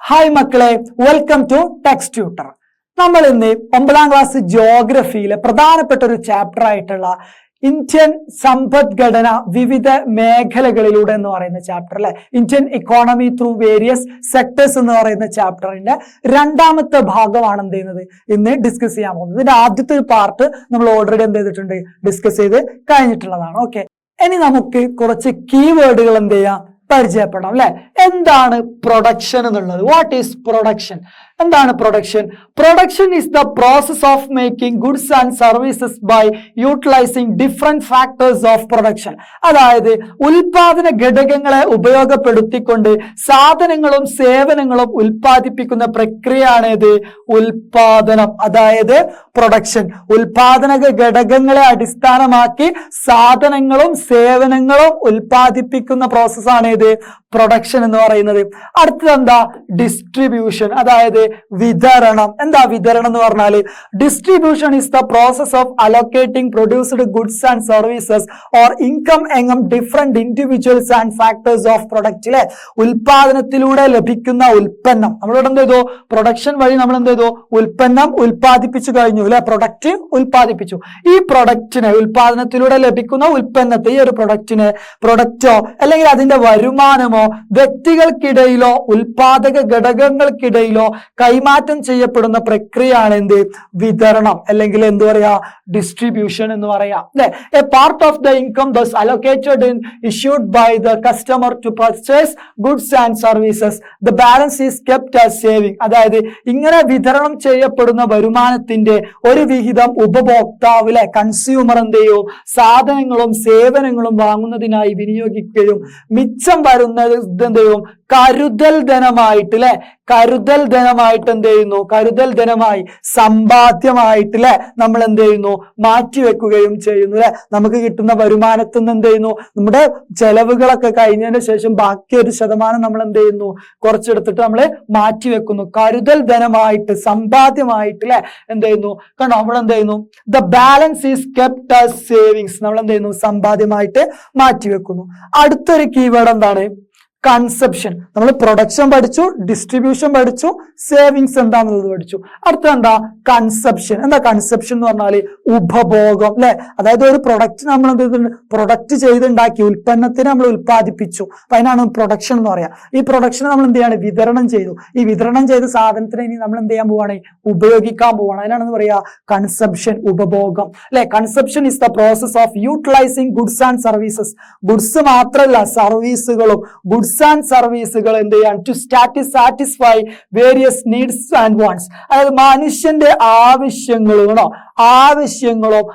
Hi മക്കളെ. Welcome to text tutor നമ്മൾ ഇന്ന് ഒമ്പതാം ക്ലാസ് ജോഗ്രഫിയിലെ പ്രധാനപ്പെട്ട ഒരു ചാപ്റ്റർ ആയിട്ടുള്ള ഇന്ത്യൻ സമ്പദ്ഘടന വിവിധ മേഖലകളിലൂടെ എന്ന് പറയുന്ന ചാപ്റ്റർ അല്ലെ? Indian economy through various sectors എന്ന് പറയുന്ന ചാപ്റ്ററിന്റെ രണ്ടാമത്തെ ഭാഗമാണ് എന്ത് ചെയ്യുന്നത്? ഇന്ന് ഡിസ്കസ് ചെയ്യാൻ പോകുന്നത്. ഇതിന്റെ ആദ്യത്തെ ഒരു പാർട്ട് നമ്മൾ ഓൾറെഡി എന്ത് ചെയ്തിട്ടുണ്ട്? ഡിസ്കസ് ചെയ്ത് കഴിഞ്ഞിട്ടുള്ളതാണ്. ഓക്കെ ഇനി നമുക്ക് കുറച്ച് കീവേഡുകൾ എന്ത് ചെയ്യാം? പരിചയപ്പെടാം അല്ലെ? എന്താണ് പ്രൊഡക്ഷൻ എന്നുള്ളത്? വാട്ട് ഈസ് പ്രൊഡക്ഷൻ എന്താണ് production? Production is the process of making goods and services by utilising different factors of production അതായത് ഉൽപാദന ഘടകങ്ങളെ ഉപയോഗപ്പെടുത്തിക്കൊണ്ട് സാധനങ്ങളും സേവനങ്ങളും ഉൽപ്പാദിപ്പിക്കുന്ന പ്രക്രിയയാണ് ഇത് ഉൽപാദനം. അതായത് പ്രൊഡക്ഷൻ ഉൽപാദന ഘടകങ്ങളെ അടിസ്ഥാനമാക്കി സാധനങ്ങളും സേവനങ്ങളും ഉൽപ്പാദിപ്പിക്കുന്ന പ്രോസസ്സാണ് ഇത് പ്രൊഡക്ഷൻ എന്ന് പറയുന്നത്. അടുത്തത് എന്താ? ഡിസ്ട്രിബ്യൂഷൻ അതായത് വിതരണം. എന്താ വിതരണം എന്ന് പറഞ്ഞാൽ distribution is the process of allocating produced goods and services or income among different individuals and factors of product അല്ലെ ഉൽപാദനത്തിലൂടെ ലഭിക്കുന്ന ഉൽപ്പന്നം. നമ്മളിവിടെ എന്ത് ചെയ്തു? പ്രൊഡക്ഷൻ വഴി നമ്മൾ എന്ത് ചെയ്തു? ഉൽപ്പന്നം ഉൽപ്പാദിപ്പിച്ചു കഴിഞ്ഞു അല്ലെ പ്രൊഡക്റ്റ് ഉൽപ്പാദിപ്പിച്ചു. ഈ പ്രൊഡക്റ്റിനെ ഉൽപാദനത്തിലൂടെ ലഭിക്കുന്ന ഉൽപ്പന്നത്തെ ഈ ഒരു പ്രൊഡക്റ്റിനെ പ്രൊഡക്റ്റോ അല്ലെങ്കിൽ അതിന്റെ വരുമാനമോ വ്യക്തികൾക്കിടയിലോ ഉൽപാദക ഘടകങ്ങൾക്കിടയിലോ കൈമാറ്റം ചെയ്യപ്പെടുന്ന പ്രക്രിയയാണ് എന്ത്? വിതരണം അല്ലെങ്കിൽ എന്ത് പറയാ? ഡിസ്ട്രിബ്യൂഷൻ എന്ന് പറയാം. അല്ലെ? A part of the income thus allocated in issued by the customer to purchase goods and services the balance is kept as saving അതായത് ഇങ്ങനെ വിതരണം ചെയ്യപ്പെടുന്ന വരുമാനത്തിന്റെ ഒരു വിഹിതം ഉപഭോക്താവിലെ കൺസ്യൂമർ എന്ത് ചെയ്യും? സാധനങ്ങളും സേവനങ്ങളും വാങ്ങുന്നതിനായി വിനിയോഗിക്കുകയും മിച്ചം വരുന്നത് എന്ത് കരുതൽ ധനമായിട്ട് അല്ലെ? കരുതൽ ധനമായിട്ട് എന്ത് ചെയ്യുന്നു? കരുതൽ ധനമായി സമ്പാദ്യമായിട്ട് അല്ലെ നമ്മൾ എന്ത് ചെയ്യുന്നു? മാറ്റിവെക്കുകയും ചെയ്യുന്നു അല്ലെ നമുക്ക് കിട്ടുന്ന വരുമാനത്തിൽ നിന്ന് എന്ത് ചെയ്യുന്നു? നമ്മുടെ ചെലവുകളൊക്കെ കഴിഞ്ഞതിന് ശേഷം ബാക്കി ഒരു ശതമാനം നമ്മൾ എന്ത് ചെയ്യുന്നു? കുറച്ചെടുത്തിട്ട് നമ്മൾ മാറ്റിവെക്കുന്നു കരുതൽ ധനമായിട്ട് സമ്പാദ്യമായിട്ട് അല്ലെ എന്ത് ചെയ്യുന്നു? കണ്ടോ? നമ്മൾ എന്ത് ചെയ്യുന്നു? The balance is kept as savings നമ്മൾ എന്ത് ചെയ്യുന്നു? സമ്പാദ്യമായിട്ട് മാറ്റിവെക്കുന്നു അടുത്തൊരു കീവേഡ് എന്താണ്? കൺസെപ്ഷൻ നമ്മൾ പ്രൊഡക്ഷൻ പഠിച്ചു ഡിസ്ട്രിബ്യൂഷൻ പഠിച്ചു സേവിങ്സ് എന്താണെന്നുള്ളത് പഠിച്ചു. അടുത്ത എന്താ? കൺസെപ്ഷൻ എന്താ കൺസെപ്ഷൻ എന്ന് പറഞ്ഞാൽ ഉപഭോഗം അല്ലെ? അതായത് ഒരു പ്രൊഡക്റ്റ് നമ്മൾ എന്ത് പ്രൊഡക്റ്റ് ചെയ്തുണ്ടാക്കി ഉൽപ്പന്നത്തിന് നമ്മൾ ഉൽപ്പാദിപ്പിച്ചു. അപ്പൊ അതിനാണ് പ്രൊഡക്ഷൻ എന്ന് പറയാം. ഈ പ്രൊഡക്ഷൻ നമ്മൾ എന്ത് ചെയ്യാണ്? വിതരണം ചെയ്തു. ഈ വിതരണം ചെയ്ത സാധനത്തിന് ഇനി നമ്മൾ എന്ത് ചെയ്യാൻ പോവാണ്? ഉപയോഗിക്കാൻ പോവാണ്. അതിനാണെന്ന് പറയാ? കൺസെപ്ഷൻ ഉപഭോഗം അല്ലെ? Consumption is the process of utilising goods and services goods മാത്രമല്ല സർവീസുകളും ഗുഡ്സ് ആൻഡ് സർവീസുകൾ എന്ത് ചെയ്യാൻ? To സ്റ്റാറ്റി satisfy various needs and wants അതായത് മനുഷ്യന്റെ ആവശ്യങ്ങളോ ആവശ്യങ്ങളും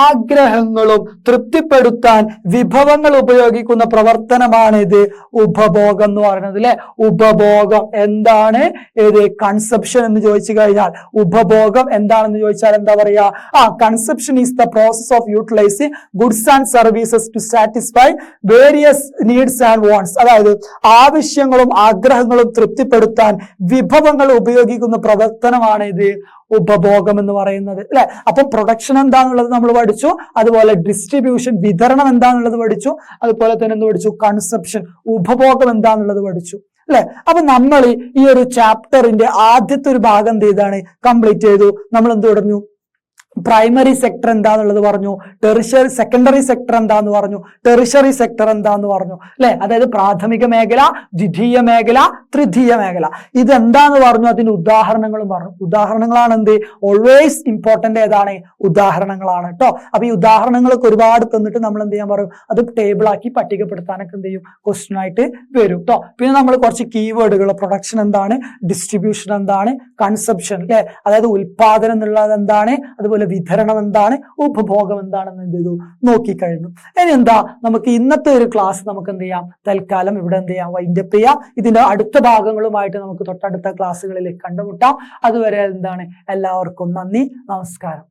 ആഗ്രഹങ്ങളും തൃപ്തിപ്പെടുത്താൻ വിഭവങ്ങൾ ഉപയോഗിക്കുന്ന പ്രവർത്തനമാണ് ഇത് ഉപഭോഗം എന്ന് പറയുന്നത് അല്ലെ ഉപഭോഗം എന്താണ്? ഇത് കൺസെപ്ഷൻ എന്ന് ചോദിച്ചു കഴിഞ്ഞാൽ ഉപഭോഗം എന്താണെന്ന് ചോദിച്ചാൽ എന്താ പറയാ? ആ consumption is the process of utilising goods and services to satisfy various needs and wants അതായത് ആവശ്യങ്ങളും ആഗ്രഹങ്ങളും തൃപ്തിപ്പെടുത്താൻ വിഭവങ്ങൾ ഉപയോഗിക്കുന്ന പ്രവർത്തനമാണ് ഇത് ഉപഭോഗം എന്ന് പറയുന്നത് അല്ലെ? അപ്പം പ്രൊഡക്ഷൻ എന്താണെന്നുള്ളത് നമ്മൾ പഠിച്ചു അതുപോലെ ഡിസ്ട്രിബ്യൂഷൻ വിതരണം എന്താണെന്നുള്ളത് പഠിച്ചു അതുപോലെ തന്നെ എന്ത് പഠിച്ചു? കൺസെപ്ഷൻ ഉപഭോഗം എന്താണെന്നുള്ളത് പഠിച്ചു അല്ലെ? അപ്പൊ നമ്മൾ ഈ ഒരു ചാപ്റ്ററിന്റെ ആദ്യത്തെ ഒരു ഭാഗം എന്ത് ചെയ്താണ്? കംപ്ലീറ്റ് ചെയ്തു. നമ്മൾ എന്ത് തുടങ്ങി പ്രൈമറി സെക്ടർ എന്താന്നുള്ളത് പറഞ്ഞു ടെറിഷറി സെക്കൻഡറി സെക്ടർ എന്താന്ന് പറഞ്ഞു ടെറിഷറി സെക്ടർ എന്താന്ന് പറഞ്ഞു അല്ലെ? അതായത് പ്രാഥമിക മേഖല ദ്വിതീയ മേഖല തൃതീയ മേഖല. ഇത് എന്താന്ന് പറഞ്ഞു? അതിന്റെ ഉദാഹരണങ്ങളും പറഞ്ഞു. ഉദാഹരണങ്ങളാണ് എന്ത്? ഓൾവേസ് ഇമ്പോർട്ടന്റ് ഏതാണ്? ഉദാഹരണങ്ങളാണ് കേട്ടോ അപ്പൊ ഈ ഉദാഹരണങ്ങളൊക്കെ ഒരുപാട് തന്നിട്ട് നമ്മൾ എന്ത് ചെയ്യാൻ പറയും? അത് ടേബിൾ ആക്കി പട്ടികപ്പെടുത്താനൊക്കെ എന്ത് ചെയ്യും? ക്വസ്റ്റ്യൻ ആയിട്ട് വരും കേട്ടോ പിന്നെ നമ്മൾ കുറച്ച് കീവേഡുകൾ പ്രൊഡക്ഷൻ എന്താണ്? ഡിസ്ട്രിബ്യൂഷൻ എന്താണ്? കൺസെപ്ഷൻ അല്ലെ? അതായത് ഉൽപാദനം എന്നുള്ളത് എന്താണ്? അതുപോലെ വിതരണം എന്താണ്? ഉപഭോഗം എന്താണെന്ന് എന്ത് ചെയ്തു നോക്കിക്കഴിഞ്ഞു. ഇനി എന്താ? നമുക്ക് ഇന്നത്തെ ഒരു ക്ലാസ് നമുക്ക് എന്ത് ചെയ്യാം? തൽക്കാലം ഇവിടെ എന്ത് ചെയ്യാം? വൈൻഡപ്പ് ചെയ്യാം. ഇതിന്റെ അടുത്ത ഭാഗങ്ങളുമായിട്ട് നമുക്ക് തൊട്ടടുത്ത ക്ലാസ്സുകളിൽ കണ്ടുമുട്ടാം. അതുവരെ എന്താണ്? എല്ലാവർക്കും നന്ദി. നമസ്കാരം.